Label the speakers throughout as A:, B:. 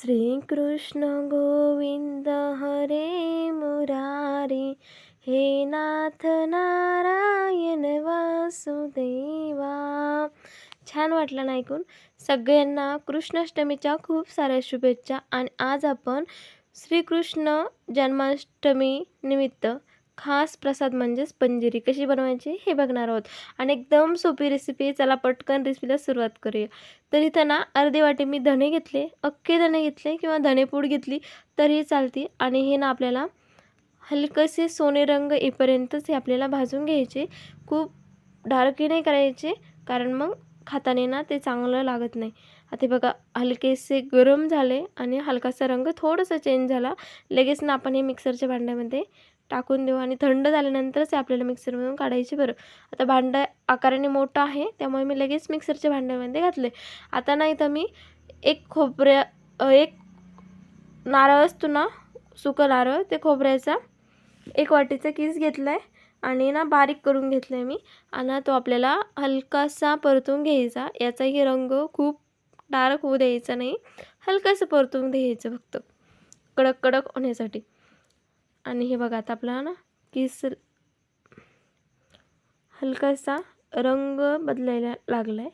A: श्रीकृष्ण गोविंद हरे मुरारी हे नाथ नारायण वासुदेवा. छान वाटलं ना ऐकून? सगळ्यांना कृष्णाष्टमीच्या खूप साऱ्या शुभेच्छा आणि आज आपण श्रीकृष्ण जन्माष्टमी निमित्त खास प्रसाद म्हणजेच पंजिरी कशी बनवायची? हे बघणार आहोत. आणि एकदम सोपी रेसिपी चला पटकन रेसिपीला सुरुवात करूया. तर इथं ना अर्धे वाटे मी धणे घेतले. अख्खे धणे घेतले किंवा धणेपूड घेतली तरीही चालते. आणि हे ना आपल्याला हलकसे सोने रंग येईपर्यंतच हे आपल्याला भाजून घ्यायचे. खूप डार्कही नाही करायचे. कारण मग खाताने ना ते चांगलं लागत नाही. आता बघा हलकेसे गरम झाले आणि हलकासा रंग थोडासा चेंज झाला. लगेच ना आपण हे मिक्सरच्या भांड्यामध्ये टाकून देऊ आणि थंड झाल्यानंतरच आपल्याला मिक्सरमधून काढायचे बरं. आता भांडं आकाराने मोठं आहे त्यामुळे मी लगेच मिक्सरच्या भांड्यामध्ये घातले आता नाही तर मी एक खोबऱ्या एक नारळ असतो ना सुकं नारळ ते खोबऱ्याचा एक वाटीचा किस घेतला आहे आणि ना बारीक करून घेतलं आहे मी. आणि तो आपल्याला हलकासा परतून घ्यायचा. याचाही रंग खूप डार्क होऊ द्यायचा नाही. हलकासं परतून द्यायचं फक्त. कडक कडक होण्यासाठी. आणि हे बघा आता आपला ना किस हलकासा रंग बदलायला लागला आहे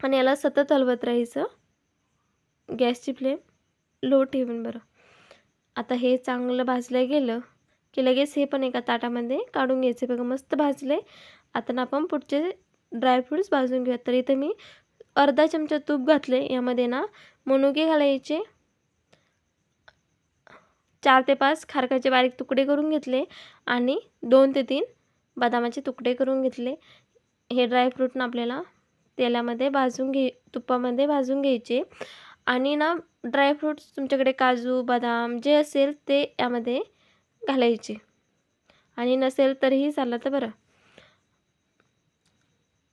A: आणि याला सतत हलवत राहायचं. गॅसची फ्लेम लो ठेवून बरं. आता हे चांगलं भाजलं गेलं की लगेच हे पण एका ताटामध्ये काढून घ्यायचे. बघा मस्त भाजले आता ना आपण पुढचे ड्रायफ्रूट्स भाजून घेऊया तर इथं मी अर्धा चमचा तूप घातले यामध्ये ना मनुके घालायचे. चार ते पाच खारकाचे बारीक तुकडे करून घेतले आणि दोन ते तीन बदामाचे तुकडे करून घेतले. हे ड्रायफ्रूटनं आपल्याला तेलामध्ये भाजून घे तुपामध्ये भाजून घ्यायचे. आणि ना ड्रायफ्रूट्स तुमच्याकडे काजू बदाम जे असेल ते यामध्ये घालायचे. आणि नसेल तरीही चाललं तर बरं.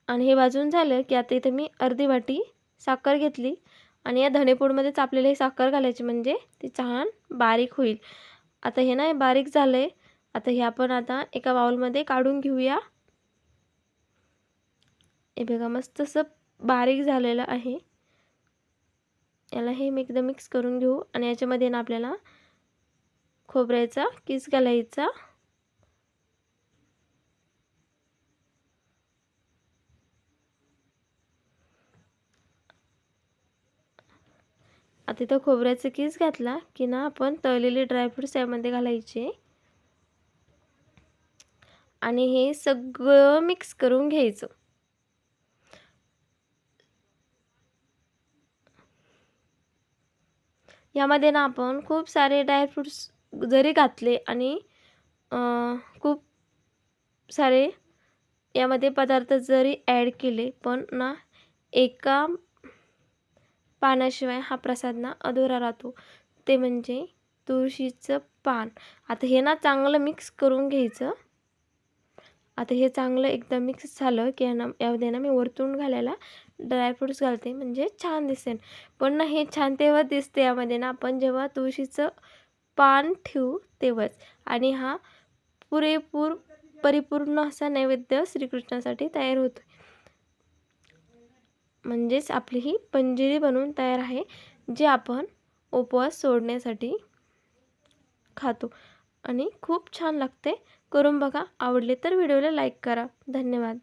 A: आणि हे भाजून झालं की आता इथं मी अर्धी वाटी साखर घेतली. आणि या धणेपूडमध्येच आपल्याला हे साखर घालायची म्हणजे ती छान बारीक होईल. आता हे ना बारीक झालं आहे आता हे आपण आता एका बाउलमध्ये काढून घेऊया. हे बघा मस्त असं बारीक झालेलं आहे. याला हे मी एकदा मिक्स करून घेऊ आणि याच्यामध्ये ना आपल्याला खोबऱ्याचा किस घालायचा. आता इथं खोबऱ्याचा किस घातला की ना आपण तळलेले ड्रायफ्रूट्स यामध्ये घालायचे. आणि हे सगळं मिक्स करून घ्यायचं. यामध्ये ना आपण खूप सारे ड्रायफ्रूट्स जरी घातले आणि खूप सारे यामध्ये पदार्थ जरी ॲड केले पण ना एका पानाशिवाय हा प्रसाद ना अधुरा राहतो. ते म्हणजे तुळशीचं पान. आता हे ना चांगलं मिक्स करून घ्यायचं. आता हे चांगलं एकदा मिक्स झालं की ना यामध्ये ना मी वरतून घालायला ड्रायफ्रूट्स घालते. म्हणजे छान दिसेल पण ना हे छान तेव्हा दिसते यामध्ये ना आपण जेव्हा तुळशीचं पान ठेवू तेव्हाच. आणि हा पुरेपूर परिपूर्ण असा नैवेद्य श्रीकृष्णासाठी तयार होतो म्हणजेच आपली ही पंजिरी बनवून तयार आहे जे आपण उपवास सोडण्यासाठी खातो. आणि खूप छान लागते. करून बघा. आवडले तर व्हिडिओला लाईक करा. धन्यवाद.